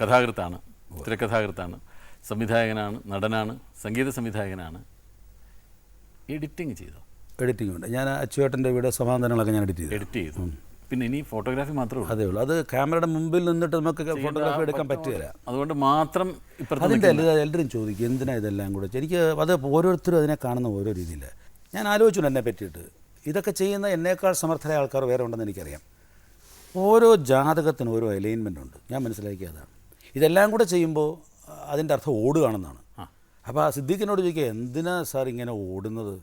കഥാകൃത്താണ് തിരക്കഥാകൃത്താണ് സംവിധായകനാണ് നടനാണ് സംഗീത സംവിധായകനാണ്. എഡിറ്റിംഗ് ചെയ്തു? എഡിറ്റിംഗ് ഉണ്ട്. ഞാൻ അച്ചുവേട്ടന്റെ വീട് സമാധാനങ്ങളൊക്കെ ഞാൻ എഡിറ്റ് ചെയ്തു. എഡിറ്റ് ചെയ്തു. പിന്നെ ഇനി ഫോട്ടോഗ്രാഫി മാത്രമേ ഉള്ളൂ. അതേ ഉള്ളൂ അത് ക്യാമറയുടെ മുമ്പിൽ നിന്നിട്ട് നമുക്ക് ഫോട്ടോഗ്രാഫി എടുക്കാൻ പറ്റില്ല അതുകൊണ്ട് മാത്രം അതിന്റെ എല്ലാ എല്ലാവരും ചോദിക്കും എന്തിനാണ് ഇതെല്ലാം കൂടെ? എനിക്ക് അത് ഓരോരുത്തരും അതിനെ കാണുന്ന ഓരോ രീതിയിൽ ഞാൻ ആലോചിച്ചു എന്നെ പറ്റിയിട്ട്. ഇതൊക്കെ ചെയ്യുന്ന എന്നേക്കാൾ സമർത്ഥരായ ആൾക്കാർ വേറെ ഉണ്ടെന്ന് എനിക്കറിയാം. ഓരോ ജാതകത്തിനും ഓരോ അലൈൻമെന്റ് ഉണ്ട്. ഞാൻ മനസ്സിലാക്കിയതാണ്. ഇതെല്ലാം കൂടെ ചെയ്യുമ്പോൾ അതിന്റെ അർത്ഥം ഓടുകയാണെന്നാണ്. അപ്പോൾ ആ സിദ്ദിഖിനോട് ചോദിക്കുക എന്തിനാ സാർ ഇങ്ങനെ ഓടുന്നത്?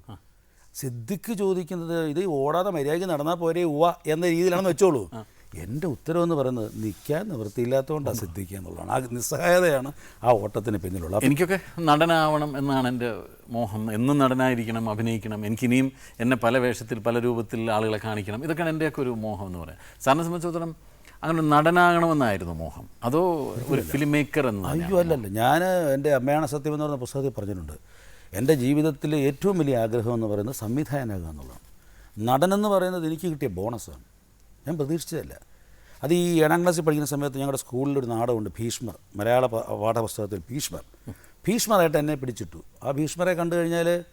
സിദ്ദിഖ് ചോദിക്കുന്നത് ഇത് ഓടാതെ മര്യാദയ്ക്ക് നടന്നാൽ പോരെ ഉവ എന്ന രീതിയിലാണെന്ന് വെച്ചോളൂ. എന്റെ ഉത്തരവെന്ന് പറയുന്നത് നിൽക്കാൻ നിവൃത്തിയില്ലാത്തതുകൊണ്ടാണ് സിദ്ധിക്കുക എന്നുള്ളതാണ്. ആ നിസ്സഹായതയാണ് ആ ഓട്ടത്തിന് പിന്നിലുള്ളത് എനിക്കൊക്കെ നടനാവണം എന്നാണ് എന്റെ മോഹം. എന്നും നടനായിരിക്കണം അഭിനയിക്കണം. എനിക്കിനിയും എന്നെ പല വേഷത്തിൽ പല രൂപത്തിൽ ആളുകളെ കാണിക്കണം. ഇതൊക്കെയാണ് എന്റെയൊക്കെ ഒരു മോഹം എന്ന് പറയാം. സാറിനെ സംബന്ധിച്ചിടത്തോളം അങ്ങനെ നടനാകണമെന്നായിരുന്നു മോഹം. അതോ ഒരു ഫിലിം മേക്കർ എന്ന് അയ്യോ അല്ലല്ല. ഞാൻ എന്റെ അമ്മയാണ സത്യം എന്ന് പറഞ്ഞ പുസ്തകത്തിൽ പറഞ്ഞിട്ടുണ്ട്. എന്റെ ജീവിതത്തിലെ ഏറ്റവും വലിയ ആഗ്രഹം എന്ന് പറയുന്നത് സംവിധായകനാകുക എന്നുള്ളതാണ്. നടനെന്ന് പറയുന്നത് എനിക്ക് കിട്ടിയ ബോണസാണ്. ഞാൻ പ്രതീക്ഷിച്ചതല്ല. അത് ഈ ഏഴാം ക്ലാസ്സിൽ പഠിക്കുന്ന സമയത്ത് ഞങ്ങളുടെ സ്കൂളിലൊരു നാടകമുണ്ട് ഭീഷ്മർ. മലയാള പാഠപുസ്തകത്തിൽ ഭീഷ്മർ. ഭീഷ്മറായിട്ട് എന്നെ പിടിച്ചിട്ടു. ആ ഭീഷ്മറെ കണ്ടു കഴിഞ്ഞാൽ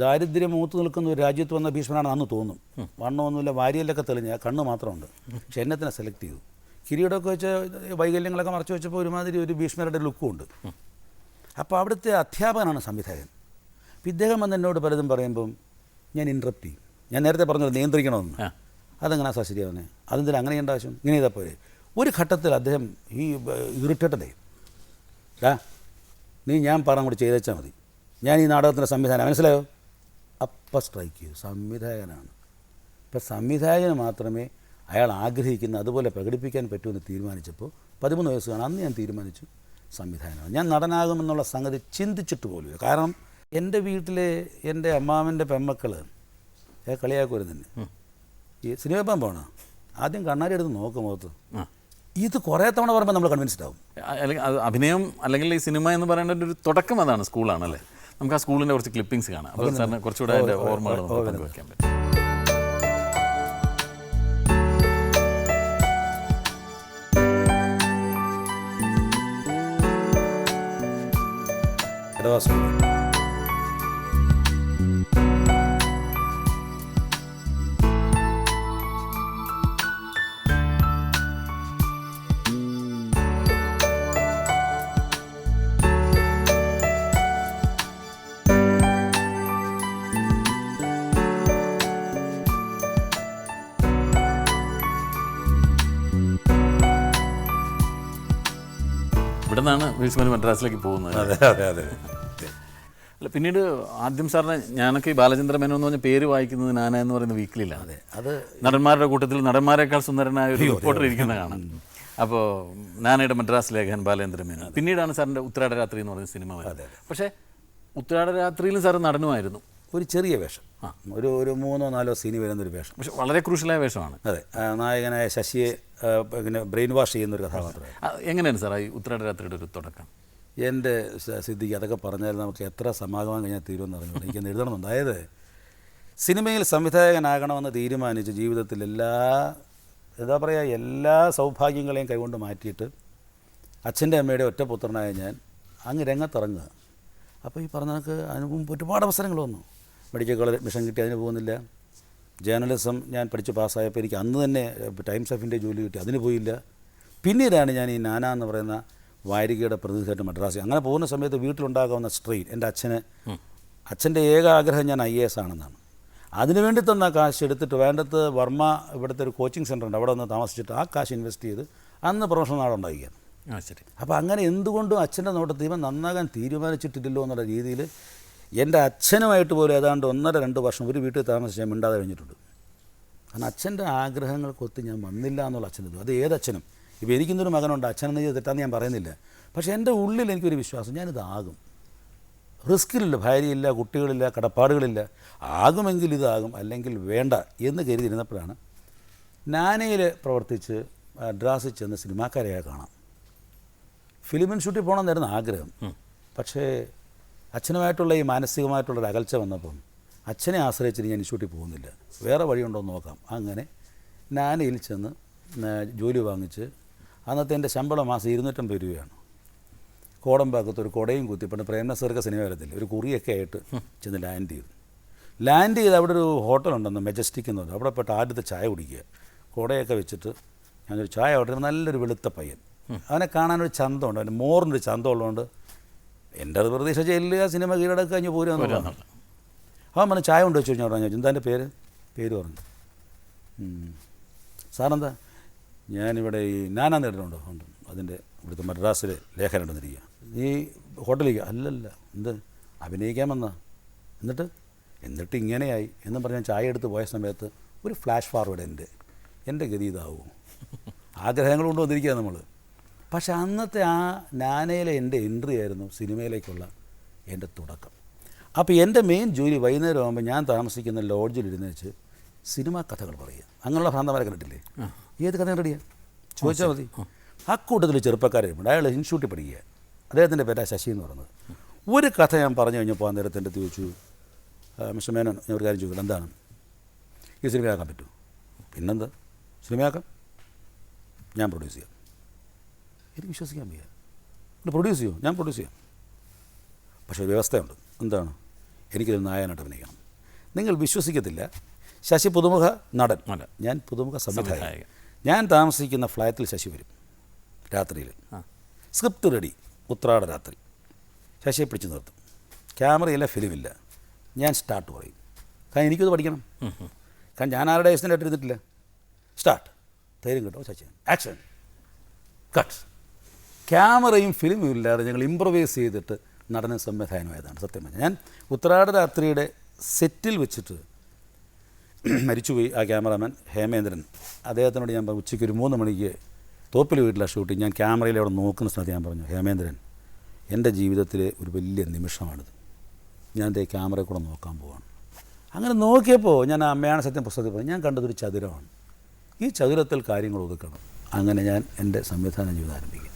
ദാരിദ്ര്യം മൂത്ത് നിൽക്കുന്ന ഒരു രാജ്യത്ത് വന്ന ഭീഷ്മനാണ് അന്ന് തോന്നും വണ്ണമൊന്നുമില്ല വാരിയല്ലൊക്കെ തെളിഞ്ഞ കണ്ണ് മാത്രമുണ്ട്. പക്ഷെ എന്നെ സെലക്ട് ചെയ്തു. കിരീടമൊക്കെ വെച്ച വൈകല്യങ്ങളൊക്കെ മറച്ചു വെച്ചപ്പോൾ ഒരുമാതിരി ഒരു ഭീഷ്മരുടെ ലുക്കും ഉണ്ട്. അപ്പോൾ അവിടുത്തെ അധ്യാപകനാണ് സംവിധായകൻ. അപ്പം ഇദ്ദേഹം വന്ന് എന്നോട് പലതും പറയുമ്പം ഞാൻ ഇൻട്രപ്റ്റ് ചെയ്യും. ഞാൻ നേരത്തെ പറഞ്ഞത് നിയന്ത്രിക്കണമെന്ന്. അതെങ്ങനെ സാ ശരിയാവുന്നത് അതെന്തിനാ അങ്ങനെ ചെയ്യേണ്ട ആവശ്യം? ഇങ്ങനെ ചെയ്താൽ പോരെ. ഒരു ഘട്ടത്തിൽ അദ്ദേഹം ഈ ഇറിറ്റേറ്റഡേ ഡാ നീ ഞാൻ പറഞ്ഞ കൂടി ചെയ്തേച്ചാൽ മതി. ഞാൻ ഈ നാടകത്തിന്റെ സംവിധാനം മനസ്സിലായോ? അപ്പം സ്ട്രൈക്ക് ചെയ്തു സംവിധായകനാണ്. ഇപ്പം സംവിധായകന് മാത്രമേ അയാൾ ആഗ്രഹിക്കുന്ന അതുപോലെ പ്രകടിപ്പിക്കാൻ പറ്റുമെന്ന് തീരുമാനിച്ചപ്പോൾ പതിമൂന്ന് വയസ്സാണ് അന്ന് ഞാൻ തീരുമാനിച്ചു സംവിധാനമാണ് ഞാൻ നടനാകുമെന്നുള്ള സംഗതി ചിന്തിച്ചിട്ട് പോലും കാരണം എന്റെ വീട്ടിലെ എന്റെ അമ്മാവന്റെ പെമ്മക്കൾ ഏ കളിയാക്കുവരും തന്നെ. ഈ സിനിമ പോകണം ആദ്യം കണ്ണാടി എടുത്ത് നോക്കും മുഖത്ത്. ഇത് കുറേ തവണ പറയുമ്പോൾ നമ്മൾ കൺവിൻസ്ഡ് ആവും. അല്ലെങ്കിൽ അഭിനയം അല്ലെങ്കിൽ ഈ സിനിമ എന്ന് പറയേണ്ട ഒരു തുടക്കം അതാണ് സ്കൂളാണല്ലേ നമുക്ക് ആ സ്കൂളിന്റെ കുറച്ച് ക്ലിപ്പിംഗ്സ് കാണാം. അപ്പോൾ സാറിന് കുറച്ചുകൂടെ അതിന്റെ ഓർമ്മകൾ നമുക്ക് പങ്കുവയ്ക്കാൻ പറ്റും. ഇടവാസം ഇവിടെ നിന്നാണ് ഭീഷ്മർ മദ്രാസിലേക്ക് പോകുന്നത്. അതെ അതെ അതെ. അല്ല പിന്നീട് ആദ്യം സാറിന് ഞാനൊക്കെ ഈ ബാലചന്ദ്ര മേനോൻ എന്ന് പറഞ്ഞ പേര് വായിക്കുന്നത് നാന എന്ന് പറയുന്ന വീക്കിലാണ് അതെ അത് നടന്മാരുടെ കൂട്ടത്തിൽ നടന്മാരെക്കാൾ സുന്ദരനായ ഒരു റിപ്പോർട്ടർ ഇരിക്കുന്ന കാണാം. അപ്പോൾ നാനയുടെ മദ്രാസ് ലേഖൻ ബാലചന്ദ്ര മേനോൻ. പിന്നീടാണ് സാറിന്റെ ഉത്രാട രാത്രി എന്ന് പറയുന്ന സിനിമ വരുന്നത്. പക്ഷേ ഉത്രാട രാത്രിയിലും സാർ നടനുമായിരുന്നു. ഒരു ചെറിയ വേഷം. ഒരു ഒരു മൂന്നോ നാലോ സീനി വരുന്നൊരു വേഷം. പക്ഷെ വളരെ ക്രൂഷ്യലായ വേഷമാണ്. അതെ നായകനായ ശശിയെ ഇങ്ങനെ ബ്രെയിൻ വാഷ് ചെയ്യുന്ന ഒരു കഥാപാത്രം. എങ്ങനെയാണ് സാർ ഈ ഉത്രാട രാത്രിയുടെ ഒരു തുടക്കം? എന്റെ സിദ്ധിക്ക് അതൊക്കെ പറഞ്ഞാൽ നമുക്ക് എത്ര സമാഗമം കഴിഞ്ഞാൽ തീരുമെന്ന് അറിഞ്ഞു എനിക്കൊന്ന് എഴുതണമെന്നുണ്ട്. അതായത് സിനിമയിൽ സംവിധായകനാകണമെന്ന് തീരുമാനിച്ച് ജീവിതത്തിൽ എല്ലാ എന്താ പറയുക എല്ലാ സൗഭാഗ്യങ്ങളെയും കൈകൊണ്ട് മാറ്റിയിട്ട് അച്ഛന്റെ അമ്മയുടെ ഒറ്റപുത്രനായ ഞാൻ അങ്ങ് രംഗത്തിറങ്ങുക. അപ്പോൾ ഈ പറഞ്ഞ കണക്ക് അതിന് മുമ്പ് ഒരുപാട് അവസരങ്ങൾ വന്നു. മെഡിക്കൽ കോളേജ് അഡ്മിഷൻ കിട്ടി അതിന് പോകുന്നില്ല. ജേർണലിസം ഞാൻ പഠിച്ച് പാസ്സായപ്പോൾ എനിക്ക് അന്ന് തന്നെ ടൈംസ് ഓഫ് ഇന്ത്യ ജോലി കിട്ടി. അതിന് പോയില്ല. പിന്നീടാണ് ഞാൻ ഈ നാന എന്ന് പറയുന്ന വാരികയുടെ പ്രതിനിധിയായിട്ട് മദ്രാസി അങ്ങനെ പോകുന്ന സമയത്ത് വീട്ടിലുണ്ടാകാവുന്ന സ്ട്രെയിൻ. എന്റെ അച്ഛന് അച്ഛന്റെ ഏക ആഗ്രഹം ഞാൻ ഐ എ എസ് ആണെന്നാണ്. അതിനുവേണ്ടി തന്ന കാശ് എടുത്തിട്ട് വേണ്ടത്ത് വർമ്മ ഇവിടുത്തെ ഒരു കോച്ചിങ് സെന്റർ ഉണ്ട് അവിടെ ഒന്ന് താമസിച്ചിട്ട് ആ കാശ് ഇൻവെസ്റ്റ് ചെയ്ത് അന്ന് പ്രൊഫഷണൽ നാടുണ്ടാക്കിയാണ് ആ ശരി. അപ്പോൾ അങ്ങനെ എന്തുകൊണ്ടും അച്ഛന്റെ നോട്ടത്തിൽ ഇവൻ നന്നാകാൻ തീരുമാനിച്ചിട്ടില്ലല്ലോ എന്നുള്ള രീതിയിൽ എന്റെ അച്ഛനുമായിട്ട് പോലും ഏതാണ്ട് ഒന്നര രണ്ട് വർഷം ഒരു വീട്ടിൽ താമസിച്ച് ഞാൻ മിണ്ടാതെ കഴിഞ്ഞിട്ടുണ്ട്. കാരണം അച്ഛന്റെ ആഗ്രഹങ്ങൾക്കൊത്ത് ഞാൻ വന്നില്ല എന്നുള്ള അച്ഛനത് അത് ഏതച്ഛനും? ഇപ്പോൾ എനിക്കിന്നൊരു മകനുണ്ട് അച്ഛനെന്ന് ചെയ്ത് തെറ്റാന്ന് ഞാൻ പറയുന്നില്ല. പക്ഷേ എന്റെ ഉള്ളിൽ എനിക്കൊരു വിശ്വാസം ഞാനിതാകും റിസ്ക്കിലില്ല ഭാര്യയില്ല കുട്ടികളില്ല കടപ്പാടുകളില്ല. ആകുമെങ്കിൽ ഇതാകും അല്ലെങ്കിൽ വേണ്ട എന്ന് കരുതിയിരുന്നപ്പോഴാണ് നാനയിൽ പ്രവർത്തിച്ച് മദ്രാസിൽ ചെന്ന് സിനിമാക്കാരെയായി കാണാം. ഫിലിമിൻ ഷൂട്ടിൽ പോകണമെന്നായിരുന്നു ആഗ്രഹം. പക്ഷേ അച്ഛനുമായിട്ടുള്ള ഈ മാനസികമായിട്ടുള്ള ഒരു അകൽച്ച വന്നപ്പം അച്ഛനെ ആശ്രയിച്ചിട്ട് ഞാൻ ഇൻസ്റ്റിറ്റ്യൂട്ടിൽ പോകുന്നില്ല. വേറെ വഴിയുണ്ടോ എന്ന് നോക്കാം. അങ്ങനെ നാനയിൽ ചെന്ന് ജോലി വാങ്ങിച്ച് അന്നത്തെ എന്റെ ശമ്പളം മാസം ഇരുന്നൂറ്റമ്പത് രൂപയാണ്. കോടമ്പാക്കത്ത് ഒരു കൊടയും കുത്തി പണ്ട് പ്രേംനസർക്ക് സിനിമ വരത്തില്ല? ഒരു കുറിയൊക്കെ ആയിട്ട് ചെന്ന് ലാൻഡ് ചെയ്തു. ലാൻഡ് ചെയ്ത് അവിടെ ഒരു ഹോട്ടലുണ്ടെന്ന് മെജസ്റ്റിക് എന്ന് പറഞ്ഞു അവിടെ പോയിട്ട് ആദ്യത്തെ ചായ കുടിക്കുക. കുടയൊക്കെ വെച്ചിട്ട് ഞാനൊരു ചായ ഓർഡർ നല്ലൊരു വെളുത്ത പയ്യൻ. അവനെ കാണാനൊരു ചന്തമുണ്ട്. അവന്റെ മോറിനൊരു ചന്തം ഉള്ളതുകൊണ്ട് എന്റെ അത് പ്രതീക്ഷ ചെല്ലുക സിനിമ കീഴടക്കുക കഴിഞ്ഞ് പോരുക ആ മന ചായ കൊണ്ട് വെച്ച് കഴിഞ്ഞാൽ പറഞ്ഞു ചിന്താന്റെ പേര്? പേര് പറഞ്ഞു. സാറെന്താ? ഞാനിവിടെ ഈ നാനാ നേരിടുന്നുണ്ടോ? ഉണ്ട്. അതിന്റെ ഇവിടുത്തെ മദ്രാസിൽ ലേഖനം ഉണ്ടെന്നിരിക്കുക നീ ഹോട്ടലിലേക്ക് അല്ലല്ല എന്ത്? അഭിനയിക്കാൻ വന്നാ. എന്നിട്ട്? എന്നിട്ട് ഇങ്ങനെയായി എന്നും പറഞ്ഞ് ഞാൻ ചായ എടുത്ത് പോയ സമയത്ത് ഒരു ഫ്ലാഷ് ഫോർവേഡ് എന്റെ എന്റെ ഗതി ഇതാവും. ആഗ്രഹങ്ങൾ കൊണ്ട് വന്നിരിക്കുക നമ്മൾ പക്ഷെ അന്നത്തെ ആ നാനയിലെ എന്റെ എൻട്രി ആയിരുന്നു സിനിമയിലേക്കുള്ള എന്റെ തുടക്കം. അപ്പോൾ എന്റെ മെയിൻ ജോലി വൈകുന്നേരം ആകുമ്പോൾ ഞാൻ താമസിക്കുന്ന ലോഡ്ജിൽ ഇരുന്ന് വെച്ച് സിനിമാ കഥകൾ പറയുക. അങ്ങനെയുള്ള ഭ്രാന്തമാരെ കണ്ടിട്ടില്ലേ? ഏത് കഥ റെഡിയാ? ചോദിച്ചാൽ മതി. ആ. കൂട്ടത്തിൽ ചെറുപ്പക്കാരുണ്ട് അയാൾ ഇൻസ്റ്റിറ്റ്യൂട്ടിൽ പഠിക്കുക. അദ്ദേഹത്തിന്റെ പേരാ ശശി എന്ന് പറയുന്നത്. ഒരു കഥ ഞാൻ പറഞ്ഞു കഴിഞ്ഞപ്പോൾ ആ നേരത്തെ എന്റെ ചോദിച്ചു മിസ്റ്റർ മേനോൻ ഞാൻ ഒരു കാര്യം ചോദിക്കണം എന്താണ്? ഈ സിനിമയാക്കാൻ പറ്റുമോ? പിന്നെന്താ? സിനിമയാക്കാം. ഞാൻ പ്രൊഡ്യൂസ് ചെയ്യാം. എനിക്ക് വിശ്വസിക്കാൻ വയ്യ. എന്നെ പ്രൊഡ്യൂസ് ചെയ്യുമോ ഞാൻ പ്രൊഡ്യൂസ് ചെയ്യാം. പക്ഷേ ഒരു വ്യവസ്ഥയുണ്ട്. എന്താണ്? എനിക്കൊരു നായകനായിട്ട് അഭിനയിക്കണം. നിങ്ങൾ വിശ്വസിക്കത്തില്ല. ശശി പുതുമുഖ നടൻ. അല്ല. ഞാൻ പുതുമുഖ സംവിധായകൻ. ഞാൻ താമസിക്കുന്ന ഫ്ലാറ്റിൽ ശശി വരും. രാത്രിയിൽ. Script ready. ഉത്രാട രാത്രി. ശശിയെ പിടിച്ചു നിർത്തും. ക്യാമറയില്ല ഫിലിമില്ല. ഞാൻ സ്റ്റാർട്ട് പറയും. കാരണം എനിക്കത് പഠിക്കണം. കാരണം ഞാൻ ആരുടെ ഏസിനായിട്ട് എടുത്തിട്ടില്ല? സ്റ്റാർട്ട്. ധൈര്യം കിട്ടും ശശി ആക്ഷൻ. കട്ട്. ക്യാമറയും ഫിലിമും ഇല്ലാതെ ഞങ്ങൾ ഇമ്പ്രവൈസ് ചെയ്തിട്ട് നടന സംവിധാനമായതാണ് സത്യം പറഞ്ഞാൽ ഞാൻ ഉത്രാട രാത്രിയുടെ സെറ്റിൽ വെച്ചിട്ട് മരിച്ചുപോയി ആ ക്യാമറാമാൻ ഹേമേന്ദ്രൻ. അദ്ദേഹത്തിനോട് ഞാൻ പറഞ്ഞു, ഉച്ചയ്ക്ക് ഒരു മൂന്ന് മണിക്ക് തോപ്പിൽ വീട്ടിലാണ് ഷൂട്ടിങ്. ഞാൻ ക്യാമറയിൽ അവിടെ നോക്കുന്ന സമയത്ത് ഞാൻ പറഞ്ഞു ഹേമേന്ദ്രൻ എന്റെ ജീവിതത്തിലെ ഒരു വലിയ നിമിഷമാണിത്. ഞാൻ എന്റെ ക്യാമറയിൽ കൂടെ നോക്കാൻ പോവാണ്. അങ്ങനെ നോക്കിയപ്പോൾ ഞാൻ അമ്മയാണ് സത്യം പുസ്തകത്തിൽ പറഞ്ഞു ഞാൻ കണ്ടതൊരു ചതുരമാണ്. ഈ ചതുരത്തിൽ കാര്യങ്ങൾ ഒതുക്കണം. അങ്ങനെ ഞാൻ എന്റെ സംവിധാന ജീവിതം ആരംഭിക്കും.